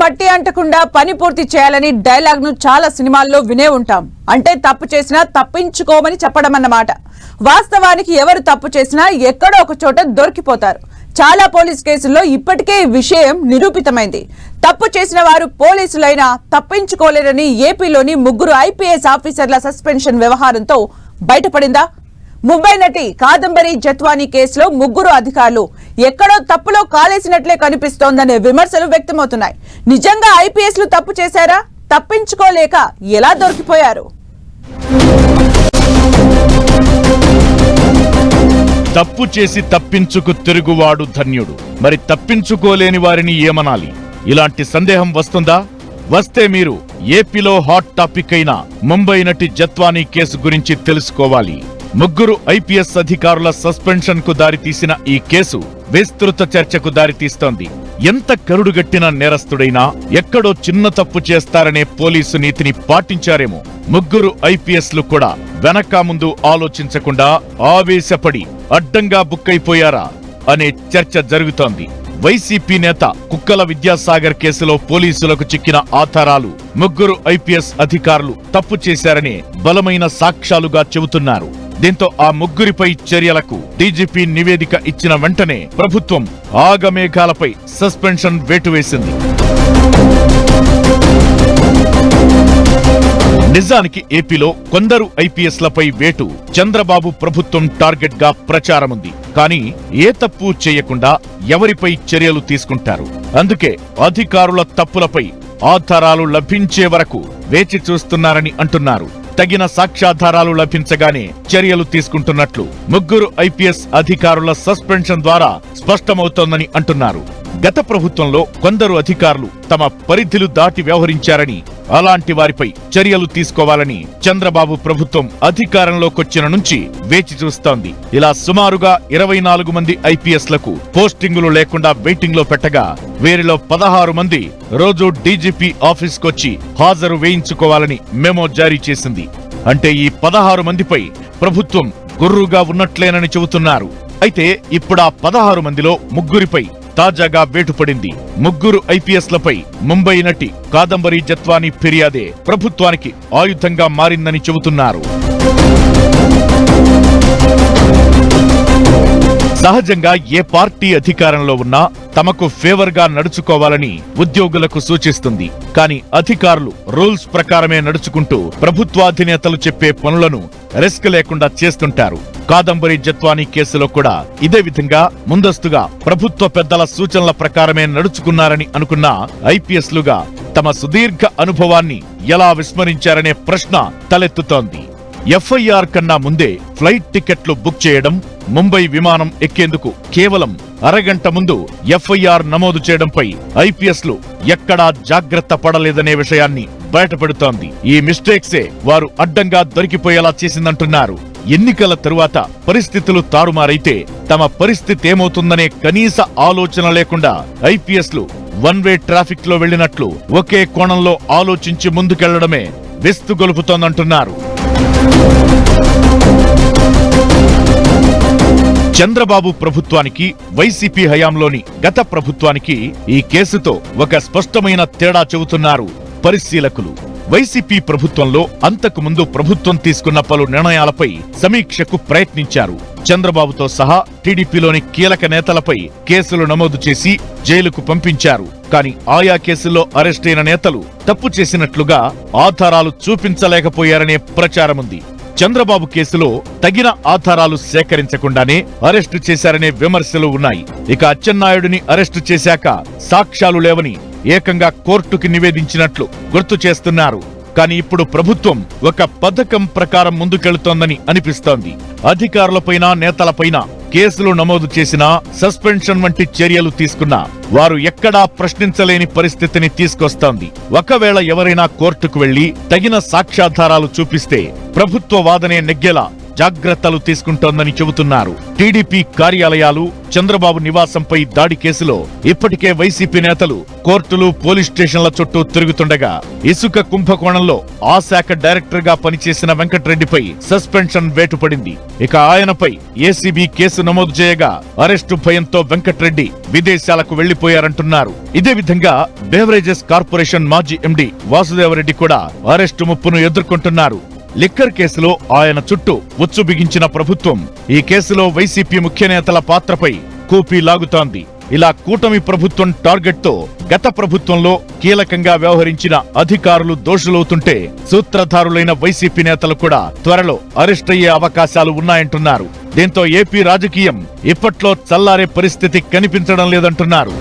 మట్టి అంటకుండా పని పూర్తి చేయాలని డైలాగ్ను చాలా సినిమాల్లో వినే ఉంటాం. అంటే తప్పు చేసినా తప్పించుకోమని చెప్పడం అన్నమాట. వాస్తవానికి ఎవరు తప్పు చేసినా ఎక్కడో ఒక చోట దొరికిపోతారు. చాలా పోలీస్ కేసుల్లో ఇప్పటికే ఈ విషయం నిరూపితమైంది. తప్పు చేసిన వారు పోలీసులైనా తప్పించుకోలేరని ఏపీలోని ముగ్గురు ఐపీఎస్ ఆఫీసర్ల సస్పెన్షన్ వ్యవహారంతో బయటపడిందా? ముంబై నటి కాదంబరి జత్వానీ కేసులో ముగ్గురు అధికారులు ఎక్కడో తప్పులో కాలేసినట్లే కనిపిస్తోందనే విమర్శలు వ్యక్తమవుతున్నాయి. నిజంగా ఐపీఎస్లు తప్పు చేశారా? తప్పించుకోలేక ఎలా దొరికిపోయారు? తప్పు చేసి తప్పించుకు తిరుగువాడు ధన్యుడు. మరి తప్పించుకోలేని వారిని ఏమనాలి? ఇలాంటి సందేహం వస్తుందా? వస్తే మీరు ఏపీలో హాట్ టాపిక్ అయిన ముంబై నటి జత్వానీ కేసు గురించి తెలుసుకోవాలి. ముగ్గురు ఐపీఎస్ అధికారుల సస్పెన్షన్కు దారితీసిన ఈ కేసు విస్తృత చర్చకు దారితీస్తోంది. ఎంత కరుడుగట్టిన నేరస్తుడైనా ఎక్కడో చిన్న తప్పు చేస్తారనే పోలీసు నీతిని పాటించారేమో. ముగ్గురు ఐపీఎస్లు కూడా వెనక ముందు ఆలోచించకుండా ఆవేశపడి అడ్డంగా బుక్కైపోయారా అనే చర్చ జరుగుతోంది. వైసీపీ నేత కుక్కల విద్యాసాగర్ కేసులో పోలీసులకు చిక్కిన ఆధారాలు ముగ్గురు ఐపీఎస్ అధికారులు తప్పు చేశారనే బలమైన సాక్ష్యాలుగా చెబుతున్నారు. దీంతో ఆ ముగ్గురిపై చర్యలకు డీజీపీ నివేదిక ఇచ్చిన వెంటనే ప్రభుత్వం ఆగమేఘాలపై సస్పెన్షన్ వేటు వేసింది. నిజానికి ఏపీలో కొందరు ఐపీఎస్లపై వేటు చంద్రబాబు ప్రభుత్వం టార్గెట్గా ప్రచారముంది. కానీ ఏ తప్పు చేయకుండా ఎవరిపై చర్యలు తీసుకుంటారు? అందుకే అధికారుల తప్పులపై ఆధారాలు లభించే వరకు వేచి చూస్తున్నారని అంటున్నారు. తగిన సాక్ష్యాధారాలు లభించగానే చర్యలు తీసుకుంటున్నట్లు ముగ్గురు ఐపీఎస్ అధికారుల సస్పెన్షన్ ద్వారా స్పష్టమవుతోందని అంటున్నారు. గత ప్రభుత్వంలో కొందరు అధికారులు తమ పరిధిలు దాటి వ్యవహరించారని అలాంటి వారిపై చర్యలు తీసుకోవాలని చంద్రబాబు ప్రభుత్వం అధికారంలోకొచ్చిన నుంచి వేచి చూస్తోంది. ఇలా సుమారుగా ఇరవై నాలుగు మంది ఐపీఎస్లకు పోస్టింగులు లేకుండా వెయిటింగ్లో పెట్టగా వీరిలో పదహారు మంది రోజు డీజీపీ ఆఫీస్కొచ్చి హాజరు వేయించుకోవాలని మెమో జారీ చేసింది. అంటే ఈ పదహారు మందిపై ప్రభుత్వం గుర్రుగా ఉన్నట్లేనని చెబుతున్నారు. అయితే ఇప్పుడు ఆ పదహారు మందిలో ముగ్గురిపై తాజాగా వేటుపడింది. ముగ్గురు ఐపీఎస్లపై ముంబై నటి కాదంబరి జత్వాని ఫిర్యాదే ప్రభుత్వానికి ఆయుధంగా మారిందని చెబుతున్నారు. సహజంగా ఏ పార్టీ అధికారంలో ఉన్నా తమకు ఫేవర్గా నడుచుకోవాలని ఉద్యోగులకు సూచిస్తుంది. కానీ అధికారులు రూల్స్ ప్రకారమే నడుచుకుంటూ ప్రభుత్వాధినేతలు చెప్పే పనులను రిస్క్ లేకుండా చేస్తుంటారు. కాదంబరి జత్వానీ కేసులో కూడా ఇదే విధంగా ముందస్తుగా ప్రభుత్వ పెద్దల సూచనల ప్రకారమే నడుచుకున్నారని అనుకున్న ఐపీఎస్లుగా తమ సుదీర్ఘ అనుభవాన్ని ఎలా విస్మరించారనే ప్రశ్న తలెత్తుతోంది. ఎఫ్ఐఆర్ కన్నా ముందే ఫ్లైట్ టికెట్లు బుక్ చేయడం ముంబై విమానం ఎక్కేందుకు కేవలం అరగంట ముందు ఎఫ్ఐఆర్ నమోదు చేయడంపై ఐపీఎస్లు ఎక్కడా జాగ్రత్త పడలేదనే విషయాన్ని బయటపెడుతోంది. ఈ మిస్టేక్సే వారు అడ్డంగా దొరికిపోయేలా చేసిందంటున్నారు. ఎన్నికల తరువాత పరిస్థితులు తారుమారైతే తమ పరిస్థితి ఏమవుతుందనే కనీస ఆలోచన లేకుండా ఐపీఎస్లు వన్ వే ట్రాఫిక్లో వెళ్ళినట్లు ఒకే కోణంలో ఆలోచించి ముందుకెళ్ళడమే విస్తుగొలుపుతోందంటున్నారు. చంద్రబాబు ప్రభుత్వానికి వైసీపీ హయాంలోని గత ప్రభుత్వానికి ఈ కేసుతో ఒక స్పష్టమైన తేడా చెబుతున్నారు పరిశీలకులు. వైసీపీ ప్రభుత్వంలో అంతకు ముందు ప్రభుత్వం తీసుకున్న పలు నిర్ణయాలపై సమీక్షకు ప్రయత్నించారు. చంద్రబాబుతో సహా టీడీపీలోని కీలక నేతలపై కేసులు నమోదు చేసి జైలుకు పంపించారు. కానీ ఆయా కేసుల్లో అరెస్టైన నేతలు తప్పు చేసినట్లుగా ఆధారాలు చూపించలేకపోయారనే ప్రచారముంది. చంద్రబాబు కేసులో తగిన ఆధారాలు సేకరించకుండానే అరెస్టు చేశారనే విమర్శలు ఉన్నాయి. ఇక అచ్చెన్నాయుడిని అరెస్టు చేశాక సాక్ష్యాలు లేవని ఏకంగా కోర్టుకి నివేదించినట్లు గుర్తు చేస్తున్నారు. కానీ ఇప్పుడు ప్రభుత్వం ఒక పథకం ప్రకారం ముందుకెళుతోందని అనిపిస్తోంది. అధికారులపైన నేతలపైన కేసులు నమోదు చేసినా సస్పెన్షన్ వంటి చర్యలు తీసుకున్నా వారు ఎక్కడా ప్రశ్నించలేని పరిస్థితిని తీసుకొస్తోంది. ఒకవేళ ఎవరైనా కోర్టుకు వెళ్ళి తగిన సాక్ష్యాధారాలు చూపిస్తే ప్రభుత్వ వాదనే నెగ్గెలా జాగ్రత్తలు తీసుకుంటోందని చెబుతున్నారు. టీడీపీ కార్యాలయాలు చంద్రబాబు నివాసంపై దాడి కేసులో ఇప్పటికే వైసీపీ నేతలు కోర్టులు పోలీస్ స్టేషన్ల చుట్టూ తిరుగుతుండగా ఇసుక కుంభకోణంలో ఆ శాఖ డైరెక్టర్గా పనిచేసిన వెంకటరెడ్డిపై సస్పెన్షన్ వేటుపడింది. ఇక ఆయనపై ఏసీబీ కేసు నమోదు చేయగా అరెస్టు భయంతో వెంకటరెడ్డి విదేశాలకు వెళ్ళిపోయారంటున్నారు ఇదే విధంగా బేవరేజెస్ కార్పొరేషన్ మాజీ ఎండీ వాసుదేవరెడ్డి కూడా అరెస్టు ముప్పును ఎదుర్కొంటున్నారు. లిక్కర్ కేసులో ఆయన చుట్టూ ఉచ్చు బిగించిన ప్రభుత్వం. ఈ కేసులో వైసీపీ ముఖ్యనేతల పాత్రపై కూపీ లాగుతోంది. ఇలా కూటమి ప్రభుత్వం టార్గెట్తో గత ప్రభుత్వంలో కీలకంగా వ్యవహరించిన అధికారులు దోషులవుతుంటే సూత్రధారులైన వైసీపీ నేతలు కూడా త్వరలో అరెస్ట్ అయ్యే అవకాశాలు ఉన్నాయంటున్నారు. దీంతో ఏపీ రాజకీయం ఇప్పట్లో చల్లారే పరిస్థితి కనిపించడం లేదంటున్నారు.